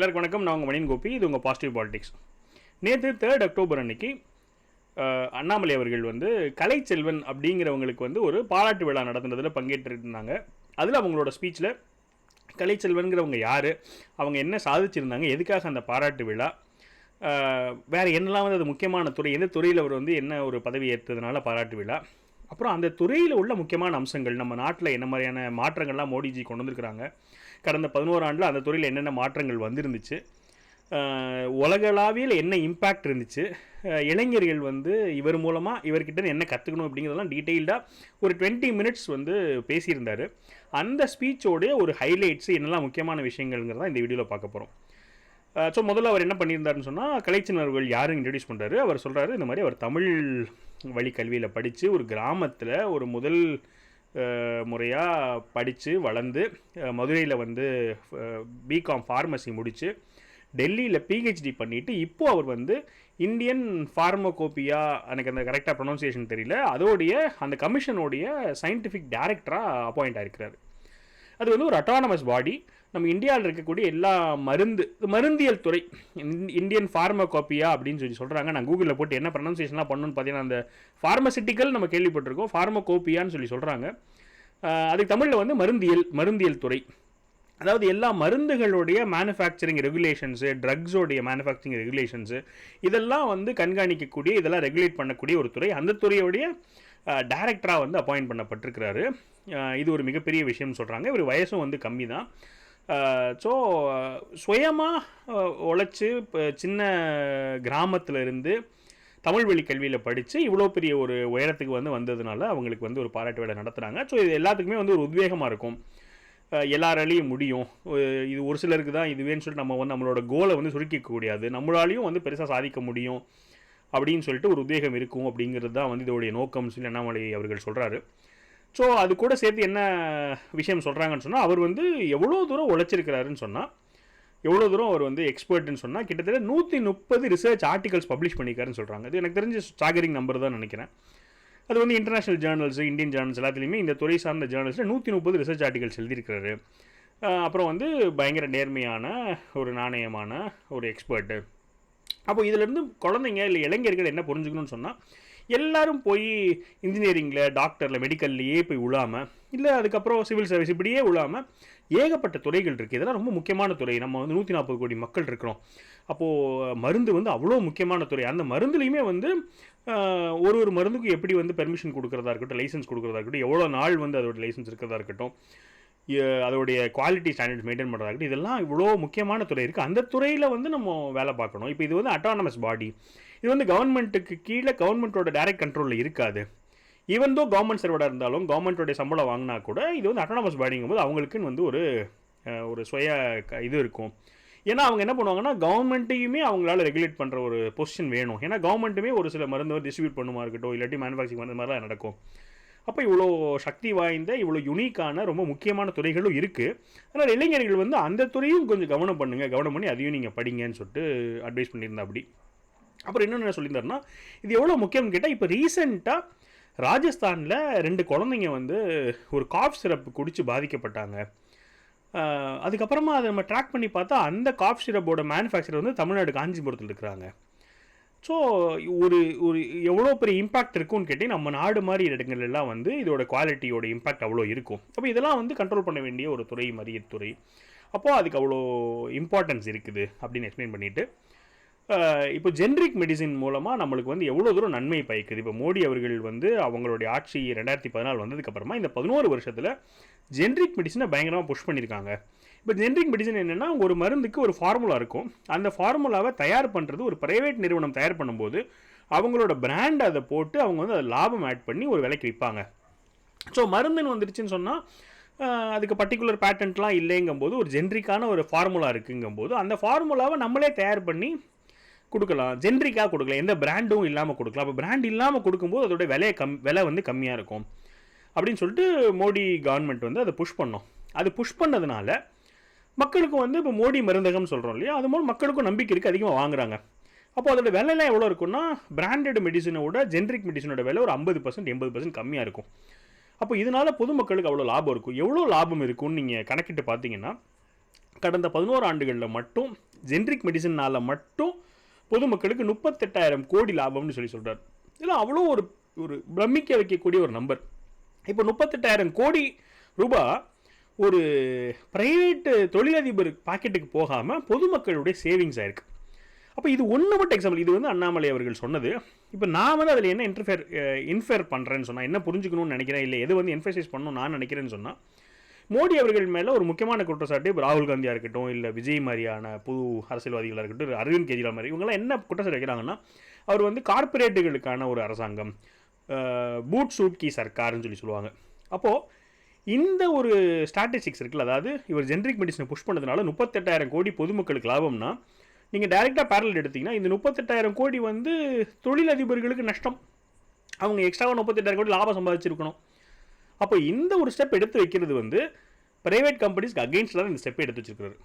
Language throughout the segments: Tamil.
எல்லாருக்கும் வணக்கம். நான் உங்கள் மணியன் கோபி. இது உங்கள் பாசிட்டிவ் பாலிடிக்ஸ் நேற்று தேர்ட் அக்டோபர் அன்னைக்கு அண்ணாமலை அவர்கள் வந்து கலைச்செல்வன் அப்படிங்கிறவங்களுக்கு வந்து ஒரு பாராட்டு விழா நடத்துனதில் பங்கேற்றிருந்தாங்க. அதில் அவங்களோட ஸ்பீச்சில் கலைச்செல்வன்கிறவங்க யார்? அவங்க என்ன சாதிச்சிருந்தாங்க? எதுக்காக அந்த பாராட்டு விழா? வேறு வேற என்னெல்லாம் வந்து அது முக்கியமான துறை? எந்த துறையில் அவர் வந்து என்ன ஒரு பதவி ஏற்றதுனால பாராட்டு விழா? அப்புறம் அந்த துறையில் உள்ள முக்கியமான அம்சங்கள் நம்ம நாட்டில் என்ன மாதிரியான மாற்றங்கள்லாம் மோடிஜி கொண்டு வந்திருக்கிறாங்க? கடந்த பதினோரு ஆண்டில் அந்த துறையில் என்னென்ன மாற்றங்கள் வந்திருந்துச்சு? உலகளாவியில் என்ன இம்பேக்ட் இருந்துச்சு? இளைஞர்கள் வந்து இவர் மூலமாக இவர்கிட்ட என்ன கற்றுக்கணும் அப்படிங்கிறதெல்லாம் டீட்டெயில்டாக ஒரு டுவெண்ட்டி மினிட்ஸ் வந்து பேசியிருந்தார். அந்த ஸ்பீச்சோடைய ஒரு ஹைலைட்ஸ் என்னெல்லாம் முக்கியமான விஷயங்கள்ங்கிறதான் இந்த வீடியோவில் பார்க்க போகிறோம் ஸோ முதல்ல அவர் என்ன பண்ணியிருந்தாருன்னு சொன்னால் கலைச்சினர்கள் யாரும் இன்ட்ரடியூஸ் பண்ணுறாரு அவர் சொல்கிறாரு இந்த மாதிரி அவர் தமிழ் வழி கல்வியில் படித்து ஒரு கிராமத்தில் ஒரு முதல் முறையாக படித்து வளர்ந்து மதுரையில் வந்து பிகாம் ஃபார்மசி முடித்து டெல்லியில் பிஹெச்டி பண்ணிவிட்டு இப்போது அவர் வந்து இந்தியன் ஃபார்மகோப்பியா எனக்கு அந்த கரெக்டாக ப்ரொனவுன்சியேஷன் தெரியல அதோடைய அந்த கமிஷனோடைய சயின்டிஃபிக் டைரக்டராக அப்பாயிண்ட் ஆயிருக்கிறாரு. அது வந்து ஒரு அட்டானமஸ் பாடி நம்ம இந்தியாவில் இருக்கக்கூடிய எல்லா மருந்து மருந்தியல் துறை இந்- இந்தியன் ஃபார்மகோபியா அப்படின்னு சொல்லி சொல்கிறாங்க நான் கூகுளில் போட்டு என்ன ப்ரொனன்சியேஷன்லாம் பண்ணணும்னு பார்த்தீங்கன்னா அந்த ஃபார்மசிட்டிக்கல் நம்ம கேள்விப்பட்டிருக்கோம். ஃபார்மகோபியான்னு சொல்லி சொல்கிறாங்க அதுக்கு தமிழில் வந்து மருந்தியல் மருந்தியல் துறை. அதாவது எல்லா மருந்துகளுடைய மேனுஃபேக்சரிங் ரெகுலேஷன்ஸு ட்ரக்ஸோடைய மேனுஃபேக்சரிங் ரெகுலேஷன்ஸு இதெல்லாம் வந்து கண்காணிக்கக்கூடிய இதெல்லாம் ரெகுலேட் பண்ணக்கூடிய ஒரு துறை. அந்த துறையோடைய டைரக்டராக வந்து அப்பாயிண்ட் பண்ணப்பட்டிருக்கிறாரு. இது ஒரு மிகப்பெரிய விஷயம்னு சொல்கிறாங்க இவர் வயசும் வந்து கம்மி தான் ஸோ சுயமாக உழைச்சி இப்போ சின்ன கிராமத்தில் இருந்து தமிழ் வழி கல்வியில் படித்து இவ்வளோ பெரிய ஒரு உயரத்துக்கு வந்து வந்ததுனால அவங்களுக்கு வந்து ஒரு பாராட்டு வேலை நடத்துகிறாங்க ஸோ இது எல்லாத்துக்குமே வந்து ஒரு உத்வேகமாக இருக்கும். எல்லாராலையும் முடியும். இது ஒரு சிலருக்கு தான் இதுவேன்னு சொல்லிட்டு நம்ம வந்து நம்மளோட கோலை வந்து சுருக்கிக்க கூடாது நம்மளாலையும் வந்து பெருசாக சாதிக்க முடியும் அப்படின்னு சொல்லிட்டு ஒரு உத்வேகம் இருக்கும் அப்படிங்கிறது தான் வந்து இதோடைய நோக்கம்னு சொல்லி அண்ணாமலை அவர்கள் சொல்கிறாரு ஸோ அது கூட சேர்த்து என்ன விஷயம் சொல்கிறாங்கன்னு சொன்னால் அவர் வந்து எவ்வளோ தூரம் உழைச்சிருக்கிறாருன்னு சொன்னால் எவ்வளோ தூரம் அவர் வந்து எக்ஸ்பர்ட்னு சொன்னால் கிட்டத்தட்ட நூற்றி முப்பது ரிசர்ச் ஆர்டிகல்ஸ் பப்ளிஷ் பண்ணியிருக்காருன்னு சொல்கிறாங்க இது எனக்கு தெரிஞ்ச ஸ்டாகரிங் நம்பர் தான் நினைக்கிறேன். அது வந்து இன்டர்நேஷனல் ஜேர்னல்ஸ் இந்தியன் ஜேர்னல்ஸ் எல்லாத்துலேயுமே இந்த துறை சார்ந்த ஜேர்னல்ஸில் நூற்றி முப்பது ரிசர்ச் ஆர்டிகல்ஸ் எழுதியிருக்கிறாரு. அப்புறம் வந்து பயங்கர நேர்மையான ஒரு நாணயமான ஒரு எக்ஸ்பர்ட்டு அப்போ இதிலேருந்து குழந்தைங்க இல்லை இளைஞர்கள் என்ன புரிஞ்சுக்கணும்னு சொன்னால் எல்லாரும் போய் இன்ஜினியரிங்கில் டாக்டரில் மெடிக்கல்லையே போய் விழாமல் இல்லை அதுக்கப்புறம் சிவில் சர்வீஸ் இப்படியே விழாமல் ஏகப்பட்ட துறைகள் இருக்குது இதெல்லாம் ரொம்ப முக்கியமான துறை. நம்ம வந்து நூற்றி நாற்பது கோடி மக்கள் இருக்கிறோம். அப்போது மருந்து வந்து அவ்வளோ முக்கியமான துறை. அந்த மருந்துலேயுமே வந்து ஒரு ஒரு மருந்துக்கும் எப்படி வந்து பெர்மிஷன் கொடுக்குறதா இருக்கட்டும் லைசன்ஸ் கொடுக்குறதா இருக்கட்டும் எவ்வளோ நாள் வந்து அதோட லைசன்ஸ் இருக்கிறதா இருக்கட்டும் அதோடைய குவாலிட்டி ஸ்டாண்டர்ட்ஸ் மெயின்டைன் பண்ணுறதா இருக்கட்டும் இதெல்லாம் இவ்வளோ முக்கியமான துறை இருக்குது அந்த துறையில் வந்து நம்ம வேலை பார்க்கணும். இப்போ இது வந்து அட்டானமஸ் பாடி இது வந்து கவர்மெண்ட்டுக்கு கீழே கவர்மெண்ட்டோட டைரக்ட் கண்ட்ரோலில் இருக்காது. ஈவன் தோ கவர்மெண்ட் சர்வடாக இருந்தாலும் கவர்மெண்ட்டோடைய சம்பளம் வாங்கினா கூட இது வந்து அட்டானமஸ் பாடிங்கும் போது அவங்களுக்குன்னு வந்து ஒரு ஒரு சுய க- இது இருக்கும். ஏன்னா அவங்க என்ன பண்ணுவாங்கன்னா கவர்மெண்ட்டையுமே அவங்களால ரெகுலேட் பண்ணுற ஒரு பொசிஷன் வேணும். ஏன்னா கவர்மெண்ட்டுமே ஒரு சில மருந்து டிஸ்ட்ரிபியூட் பண்ணுமா இருக்கட்டும் இல்லாட்டி மேனுஃபேக்சரிங் மாதிரி மாதிரிலாம் நடக்கும். அப்போ இவ்வளோ சக்தி வாய்ந்த இவ்வளோ யுனிக்கான ரொம்ப முக்கியமான துறைகளும் இருக்குது அதனால் இளைஞர்கள் வந்து அந்த துறையும் கொஞ்சம் கவனம் பண்ணுங்கள் கவனம் பண்ணி அதையும் நீங்கள் படிங்கன்னு சொல்லிட்டு அட்வைஸ் பண்ணியிருந்தா அப்படி. அப்புறம் இன்னொன்று என்ன சொல்லியிருந்தாருன்னா இது எவ்வளோ முக்கியம்னு கேட்டால் இப்போ ரீசெண்டாக ராஜஸ்தானில் ரெண்டு குழந்தைங்க வந்து ஒரு காஃப் சிரப் குடித்து பாதிக்கப்பட்டாங்க. அதுக்கப்புறமா அதை நம்ம ட்ராக் பண்ணி பார்த்தா அந்த காஃப் சிரப்போட மேனுஃபேக்சர் வந்து தமிழ்நாடு காஞ்சிபுரத்தில் இருக்கிறாங்க. ஸோ ஒரு ஒரு எவ்வளோ பெரிய இம்பாக்ட் இருக்கும்னு கேட்டிங்கன்னா நம்ம நாடு மாதிரி இடங்கள்லாம் வந்து இதோட குவாலிட்டியோட இம்பாக்ட் அவ்வளோ இருக்கும். அப்போ இதெல்லாம் வந்து கண்ட்ரோல் பண்ண வேண்டிய ஒரு துறை மாதிரி துறை. அப்போது அதுக்கு அவ்வளோ இம்பார்ட்டன்ஸ் இருக்குது அப்படின்னு எக்ஸ்பிளைன் பண்ணிவிட்டு இப்போ ஜென்ரிக் மெடிசின் மூலமாக நம்மளுக்கு வந்து எவ்வளோ தூரம் நன்மை பயக்குது? இப்போ மோடி அவர்கள் வந்து அவங்களுடைய ஆட்சி ரெண்டாயிரத்தி பதினாலு வந்ததுக்கப்புறமா இந்த பதினோரு வருஷத்தில் ஜென்ரிக் மெடிசனை பயங்கரமாக புஷ் பண்ணியிருக்காங்க இப்போ ஜென்ரிக் மெடிசன் என்னென்னா ஒரு மருந்துக்கு ஒரு ஃபார்முலா இருக்கும். அந்த ஃபார்முலாவை தயார் பண்ணுறது ஒரு பிரைவேட் நிறுவனம் தயார் பண்ணும்போது அவங்களோட பிராண்ட் அதை போட்டு அவங்க வந்து அதை லாபம் ஆட் பண்ணி ஒரு விலைக்கு விற்பாங்க. ஸோ மருந்துன்னு வந்துருச்சுன்னு சொன்னால் அதுக்கு பர்டிகுலர் பேட்டன்ட்லாம் இல்லைங்கும்போது ஒரு ஜென்ரிக்கான ஒரு ஃபார்முலா இருக்குங்கும்போது அந்த ஃபார்முலாவை நம்மளே தயார் பண்ணி கொடுக்கலாம். ஜென்ரிக்காக கொடுக்கலாம். எந்த பிராண்டும் இல்லாமல் கொடுக்கலாம். அப்போ பிராண்ட் இல்லாமல் கொடுக்கும்போது அதோட விலையை கம் விலை வந்து கம்மியாக இருக்கும். அப்படின்னு சொல்லிட்டு மோடி கவர்மெண்ட் வந்து அதை புஷ் பண்ணோம். அது புஷ் பண்ணதுனால மக்களுக்கு வந்து இப்போ மோடி மருந்தகம் சொல்கிறோம் இல்லையா? அது மூலம் மக்களுக்கும் நம்பிக்கை இருக்குது அதிகமாக வாங்குறாங்க. அப்போ அதோட விலைலாம் எவ்வளோ இருக்குன்னா பிராண்டட் மெடிசனோட ஜென்ரிக் மெடிசனோட விலை ஒரு ஐம்பது பர்சன்ட் எண்பது பர்சன்ட் கம்மியாக இருக்கும். அப்போ இதனால பொதுமக்களுக்கு அவ்வளோ லாபம் இருக்கும். எவ்வளோ லாபம் இருக்கும்னு நீங்கள் கணக்கிட்டு பார்த்தீங்கன்னா கடந்த பதினோரு ஆண்டுகளில் மட்டும் ஜென்ரிக் மெடிசனால் மட்டும் பொதுமக்களுக்கு முப்பத்தெட்டாயிரம் கோடி லாபம்னு சொல்லி சொல்கிறார் இதெல்லாம் அவ்வளோ ஒரு ஒரு பிரமிக்க வைக்கக்கூடிய ஒரு நம்பர் இப்போ முப்பத்தெட்டாயிரம் கோடி ரூபாய் ஒரு ப்ரைவேட்டு தொழிலதிபர் பாக்கெட்டுக்கு போகாமல் பொதுமக்களுடைய சேவிங்ஸ் ஆயிருக்கு. அப்போ இது ஒன்று மட்டும் எக்ஸாம்பிள் இது வந்து அண்ணாமலை அவர்கள் சொன்னது. இப்போ நான் வந்து அதில் என்ன இன்டர்ஃபேர் இன்ஃபேர் பண்ணுறேன்னு சொன்னால் என்ன புரிஞ்சுக்கணும்னு நினைக்கிறேன் இல்லை எது வந்து என்ஃபசைஸ் பண்ணணும் நான் நினைக்கிறேன்னு சொன்னால் மோடி அவர்கள் மேலே ஒரு முக்கியமான குற்றச்சாட்டு இப்போ ராகுல் காந்தியாக இருக்கட்டும் இல்லை விஜய் மாதிரியான புது அரசியல்வாதிகளாக இருக்கட்டும் அரவிந்த் கெஜ்ரிவால் மாதிரி இவங்கெல்லாம் என்ன குற்றச்சாட்டு வைக்கிறாங்கன்னா அவர் வந்து கார்ப்பரேட்டுகளுக்கான ஒரு அரசாங்கம் பூட் சூட் கி சர்க்கார்னு சொல்லி சொல்லுவாங்க. அப்போது இந்த ஒரு ஸ்டாட்டிஸ்டிக்ஸ் இருக்குல்ல அதாவது இவர் ஜென்ரிக் மெடிசனை புஷ் பண்ணதுனால முப்பத்தெட்டாயிரம் கோடி பொதுமக்களுக்கு லாபம்னா நீங்கள் டைரெக்டாக பேரல் எடுத்தீங்கன்னா இந்த முப்பத்தெட்டாயிரம் கோடி வந்து தொழிலதிபர்களுக்கு நஷ்டம். அவங்க எக்ஸ்ட்ராவாக முப்பத்தெட்டாயிரம் கோடி லாபம் சம்பாதிச்சிருக்கணும். அப்போ இந்த ஒரு ஸ்டெப் எடுத்து வைக்கிறது வந்து ப்ரைவேட் கம்பெனிஸ்க்கு அகெயின்ஸ்டாக தான் இந்த ஸ்டெப் எடுத்து வச்சிருக்காரு.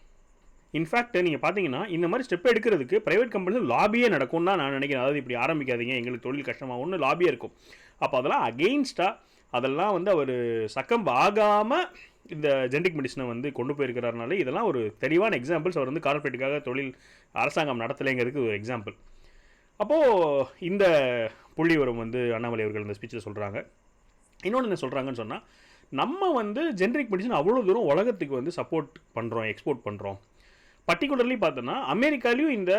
இன்ஃபேக்ட் நீங்கள் பார்த்தீங்கன்னா இந்த மாதிரி ஸ்டெப் எடுக்கிறதுக்கு ப்ரைவேட் கம்பெனிஸ் லாபியே நடக்கும் தான் நான் நினைக்கிறேன். அதாவது இப்படி ஆரம்பிக்காதீங்க எங்களுக்கு தொழில் கஷ்டமாக ஒன்று லாபியாக இருக்கும். அப்போ அதெல்லாம் அகெயின்ஸ்டாக அதெல்லாம் வந்து அவர் சக்கம் ஆகாமல் இந்த ஜென்டிக் மெடிசனை வந்து கொண்டு போயிருக்கிறாருனால இதெல்லாம் ஒரு தெளிவான எக்ஸாம்பிள்ஸ் அவர் வந்து கார்பரேட்டுக்காக தொழில் அரசாங்கம் நடத்தலைங்கிறதுக்கு ஒரு எக்ஸாம்பிள் அப்போது இந்த புள்ளிவரம் வந்து அண்ணாமலை அவர்கள் இந்த ஸ்பீச்சில் சொல்கிறாங்க இன்னொன்று என்ன சொல்கிறாங்கன்னு சொன்னால் நம்ம வந்து ஜென்ரிக் மெடிசன் அவ்வளோ தூரம் உலகத்துக்கு வந்து சப்போர்ட் பண்ணுறோம் எக்ஸ்போர்ட் பண்ணுறோம் பர்டிகுலர்லி பார்த்தோன்னா அமெரிக்காலையும் இந்த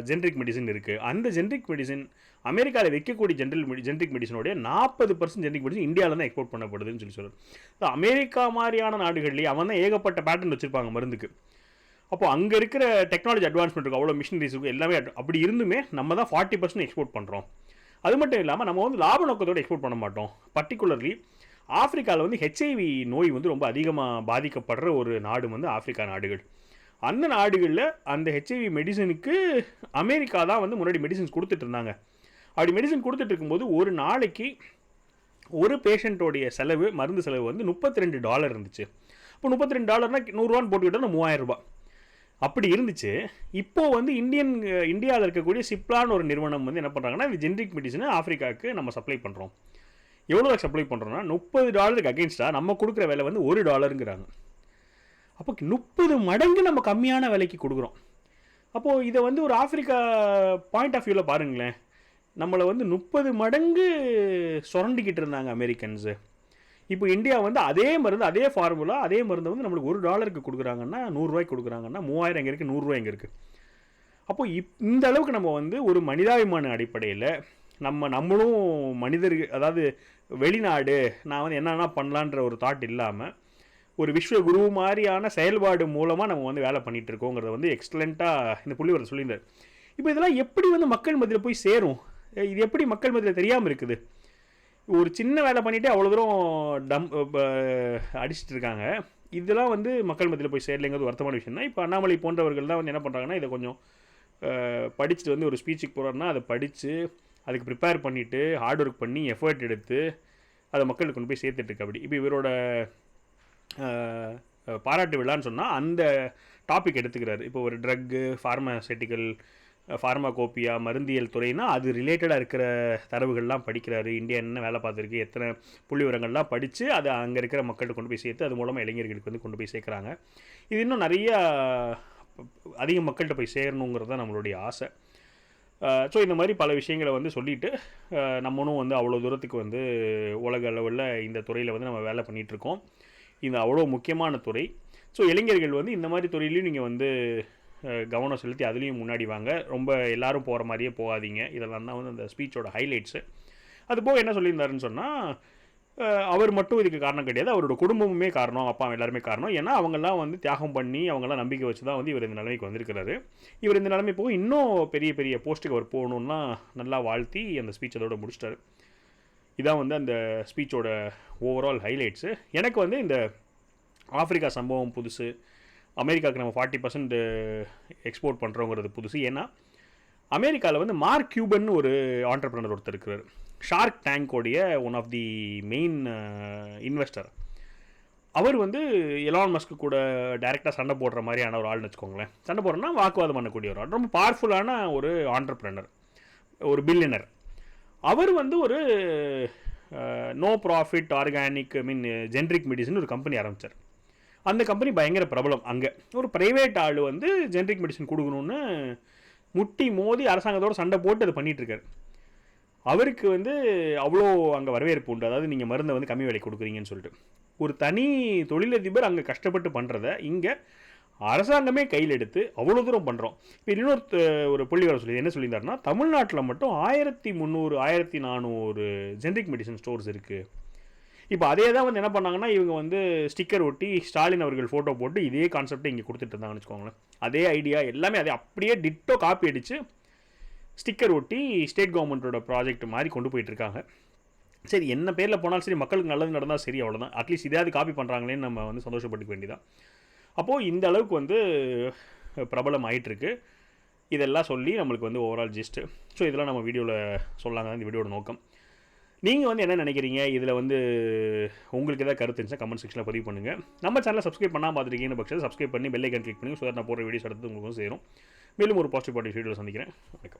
ஜென்ரிக் மெடிசன் இருக்குது அந்த ஜென்ரிக் மெடிசன் அமெரிக்காவில் வைக்கக்கூடிய ஜென்ரல் மெடி ஜென்ரிக் மெடிசனுடைய நாற்பது பர்சன்ட் ஜென்ரிக் மெடிசன் இந்தியாவில் தான் எக்ஸ்போர்ட் பண்ணப்படுதுன்னு சொல்லி சொல்கிறார் அமெரிக்கா மாதிரியான நாடுகள்லேயே அவன் தான் ஏகப்பட்ட பேட்டர்ன் வச்சுருப்பாங்க மருந்துக்கு. அப்போது அங்கே இருக்கிற டெக்னாலஜி அட்வான்ஸ்மெண்ட் இருக்கும் அவ்வளோ மிஷினரிஸ் இருக்கும் எல்லாமே அப்படி இருந்துமே நம்ம தான் ஃபார்ட்டி பர்சன்ட் எக்ஸ்போர்ட் பண்ணுறோம் அது மட்டும் இல்லாமல் நம்ம வந்து லாப நோக்கத்தோடு எக்ஸ்போர்ட் பண்ண மாட்டோம். பர்டிகுலர்லி ஆஃப்ரிக்காவில் வந்து ஹெச்ஐவி நோய் வந்து ரொம்ப அதிகமாக பாதிக்கப்படுற ஒரு நாடு வந்து ஆஃப்ரிக்கா நாடுகள். அந்த நாடுகளில் அந்த ஹெச்ஐவி மெடிசனுக்கு அமெரிக்கா தான் வந்து முன்னாடி மெடிசன்ஸ் கொடுத்துட்டு இருந்தாங்க. அப்படி மெடிசன் கொடுத்துட்டு இருக்கும்போது ஒரு நாளைக்கு ஒரு பேஷண்ட்டோடைய செலவு மருந்து செலவு வந்து முப்பத்தி ரெண்டு டாலர் இருந்துச்சு. இப்போ முப்பத்தி ரெண்டு டாலர்னா நூறுரூவான்னு போட்டுக்கிட்டோம்னா மூவாயிரம் ரூபாய். அப்படி இருந்துச்சு. இப்போது வந்து இந்தியன் இந்தியாவில் இருக்கக்கூடிய சிப்லான்னு ஒரு நிறுவனம் வந்து என்ன பண்ணுறாங்கன்னா இது ஜென்ரிக் மெடிசனை ஆஃப்ரிக்காவுக்கு நம்ம சப்ளை பண்ணுறோம் எவ்வளோ சப்ளை பண்ணுறோன்னா முப்பது டாலருக்கு அகேன்ஸ்டாக நம்ம கொடுக்குற விலை வந்து ஒரு டாலருங்கிறாங்க. அப்போ முப்பது மடங்கு நம்ம கம்மியான விலைக்கு கொடுக்குறோம். அப்போது இதை வந்து ஒரு ஆஃப்ரிக்கா பாயிண்ட் ஆஃப் வியூவில் பாருங்களேன். நம்மளை வந்து முப்பது மடங்கு சுரண்டிக்கிட்டு இருந்தாங்க அமெரிக்கன்ஸு. இப்போ இந்தியா வந்து அதே மருந்து அதே ஃபார்முலா அதே மருந்து வந்து நம்மளுக்கு ஒரு டாலருக்கு கொடுக்குறாங்கன்னா நூறுரூவாய்க்கு கொடுக்குறாங்கன்னா மூவாயிரம் எங்கே இருக்குது நூறுரூவா எங்கே இருக்குது அப்போ இப் இந்த அளவுக்கு நம்ம வந்து ஒரு மனிதாபிமான அடிப்படையில் நம்ம நம்மளும் மனிதர்கள் அதாவது வெளிநாடு நான் வந்து என்னென்னா பண்ணலான்ற ஒரு தாட் இல்லாமல் ஒரு விஸ்வ குரு மாதிரியான செயல்பாடு மூலமாக நம்ம வந்து வேலை பண்ணிகிட்டு இருக்கோங்கிறத வந்து எக்ஸலண்ட்டாக இந்த புள்ளிவரத்தை சொல்லியிருந்தார். இப்போ இதெல்லாம் எப்படி வந்து மக்கள் மத்தியில் போய் சேரும்? இது எப்படி மக்கள் மத்தியில் தெரியாமல் இருக்குது? ஒரு சின்ன வேலை பண்ணிவிட்டு அவ்வளோ தூரம் டம் அடிச்சிட்டு இருக்காங்க. இதெல்லாம் வந்து மக்கள் மத்தியில் போய் சேரலைங்கிறது வருத்தமான விஷயம் தான் இப்போ அண்ணாமலை போன்றவர்கள் தான் வந்து என்ன பண்ணுறாங்கன்னா இதை கொஞ்சம் படிச்சுட்டு வந்து ஒரு ஸ்பீச்சுக்கு போகிறாருன்னா அதை படித்து அதுக்கு ப்ரிப்பேர் பண்ணிவிட்டு ஹார்ட் ஒர்க் பண்ணி எஃபர்ட் எடுத்து அதை மக்களுக்கு கொண்டு போய் சேர்த்துட்டு அப்படி. இப்போ இவரோட பாராட்டு விழான்னு சொன்னால் அந்த டாபிக் எடுத்துக்கிறாரு. இப்போ ஒரு ட்ரக்கு ஃபார்மாசெட்டிக்கல் ஃபார்மாகோப்பியா மருந்தியல் துறைனா அது ரிலேட்டடாக இருக்கிற தரவுகள்லாம் படிக்கிறாரு. இந்தியா என்ன வேலை பார்த்துருக்கு எத்தனை புள்ளி விவரங்கள்லாம் படித்து அதை அங்கே இருக்கிற மக்கள்கிட்ட கொண்டு போய் சேர்த்து அது மூலமாக இளைஞர்களுக்கு வந்து கொண்டு போய் சேர்க்குறாங்க. இது இன்னும் நிறையா அதிக மக்கள்கிட்ட போய் சேரணுங்கிறது தான் நம்மளுடைய ஆசை. ஸோ இந்த மாதிரி பல விஷயங்களை வந்து சொல்லிவிட்டு நம்மளும் வந்து அவ்வளோ தூரத்துக்கு வந்து உலக அளவில் இந்த துறையில் வந்து நம்ம வேலை பண்ணிகிட்ருக்கோம் இது அவ்வளோ முக்கியமான துறை. ஸோ இளைஞர்கள் வந்து இந்த மாதிரி துறையிலையும் நீங்கள் வந்து கவனம் செலுத்தி அதுலேயும் முன்னாடி வாங்க. ரொம்ப எல்லாரும் போகிற மாதிரியே போகாதீங்க. இதெல்லாம் தான் வந்து அந்த ஸ்பீச்சோட ஹைலைட்ஸு அது போக என்ன சொல்லியிருந்தாருன்னு சொன்னால் அவர் மட்டும் இதுக்கு காரணம் கிடையாது. அவரோட குடும்பமுமே காரணம். அப்பா எல்லாருமே காரணம். ஏன்னா அவங்கெல்லாம் வந்து தியாகம் பண்ணி அவங்கெல்லாம் நம்பிக்கை வச்சு தான் வந்து இவர் இந்த நிலைமைக்கு வந்திருக்கிறாரு. இவர் இந்த நிலைமை போக இன்னும் பெரிய பெரிய போஸ்ட்டுக்கு அவர் போகணுன்னா நல்லா வாழ்த்தி அந்த ஸ்பீச் அதோட முடிச்சிட்டாரு. இதான் வந்து அந்த ஸ்பீச்சோட ஓவரால் ஹைலைட்ஸு எனக்கு வந்து இந்த ஆஃப்ரிக்கா சம்பவம் புதுசு அமெரிக்காவுக்கு நம்ம ஃபார்ட்டி பர்சன்ட் எக்ஸ்போர்ட் பண்ணுறோங்கிறது புதுசு. ஏன்னா அமெரிக்காவில் வந்து மார்க் கியூபன் ஒரு ஆண்டர்பிரினர் ஒருத்தர் இருக்கிறார். Shark டேங்கோடைய one of the main investor அவர் வந்து எலான் மஸ்க்கு கூட டைரெக்டாக சண்டை போடுற மாதிரியான ஒரு ஆள்னு வச்சுக்கோங்களேன். சண்டை போடுறோன்னா வாக்குவாதம் பண்ணக்கூடிய ஒரு ஆள். ரொம்ப பவர்ஃபுல்லான ஒரு ஆண்டர்பிரனர் ஒரு பில்லியனர் அவர் வந்து ஒரு no profit organic I mean generic medicine ஒரு கம்பெனி ஆரம்பித்தார் அந்த கம்பெனி பயங்கர பிரபலம் அங்கே. ஒரு ப்ரைவேட் ஆள் வந்து ஜென்ரிக் மெடிசன் கொடுக்கணுன்னு முட்டி மோதி அரசாங்கத்தோட சண்டை போட்டு அதை பண்ணிகிட்ருக்காரு அவருக்கு வந்து அவ்வளோ அங்கே வரவேற்பு உண்டு. அதாவது நீங்கள் மருந்தை வந்து கம்மி விலை கொடுக்குறீங்கன்னு சொல்லிட்டு. ஒரு தனி தொழிலதிபர் அங்கே கஷ்டப்பட்டு பண்ணுறத இங்கே அரசாங்கமே கையில் எடுத்து அவ்வளோ தூரம் பண்ணுறோம் இப்போ இன்னொரு ஒரு ஒரு வர சொல்லி என்ன சொல்லியிருந்தாருன்னா தமிழ்நாட்டில் மட்டும் ஆயிரத்தி முந்நூறு ஆயிரத்தி நானூறு ஜென்ரிக் மெடிசன் ஸ்டோர்ஸ் இருக்குது இப்போ அதே தான் வந்து என்ன பண்ணாங்கன்னா இவங்க வந்து ஸ்டிக்கர் ஒட்டி ஸ்டாலின் அவர்கள் ஃபோட்டோ போட்டு இதே கான்செப்டை இங்கே கொடுத்துட்டு இருந்தாங்கன்னு வச்சுக்கோங்களேன். அதே ஐடியா எல்லாமே அதே அப்படியே டிட்டோ காப்பி அடித்து ஸ்டிக்கர் ஒட்டி ஸ்டேட் கவர்மெண்ட்டோட ப்ராஜெக்ட் மாதிரி கொண்டு போயிட்டுருக்காங்க சரி என்ன பேரில் போனாலும் சரி மக்களுக்கு நல்லது நடந்தால் சரி அவ்வளோதான் அட்லீஸ்ட் இதாவது காப்பி பண்ணுறாங்களேன்னு நம்ம வந்து சந்தோஷப்பட்டுக்க வேண்டியதான் அப்போது இந்த அளவுக்கு வந்து பிரபலம் ஆயிட்டிருக்கு இதெல்லாம் சொல்லி நம்மளுக்கு வந்து ஓவரால் ஜிஸ்ட்டு ஸோ இதெல்லாம் நம்ம வீடியோவில் சொல்லாங்க இந்த வீடியோட நோக்கம். நீங்கள் வந்து என்ன நினைக்கிறீங்க? இதில் வந்து உங்களுக்கு ஏதாவது கருத்து இருந்துச்சா கமெண்ட் செக்ஷனில் பதிவு பண்ணுங்கள் நம்ம சேனலை சப்ஸ்கிரைப் பண்ணால் பார்த்துருக்கீங்கன்னு பட்சத்தில் சப்ஸ்கிரைப் பண்ணி பெல்லைக்கன் கிளிக் பண்ணி ஸோ நான் போகிற வீடியோஸ் அடுத்து உங்களுக்கு சேரும். மேலும் ஒரு பாசிட்டிவ் பாட்டி வீடியோவில் சந்திக்கிறேன். வணக்கம்.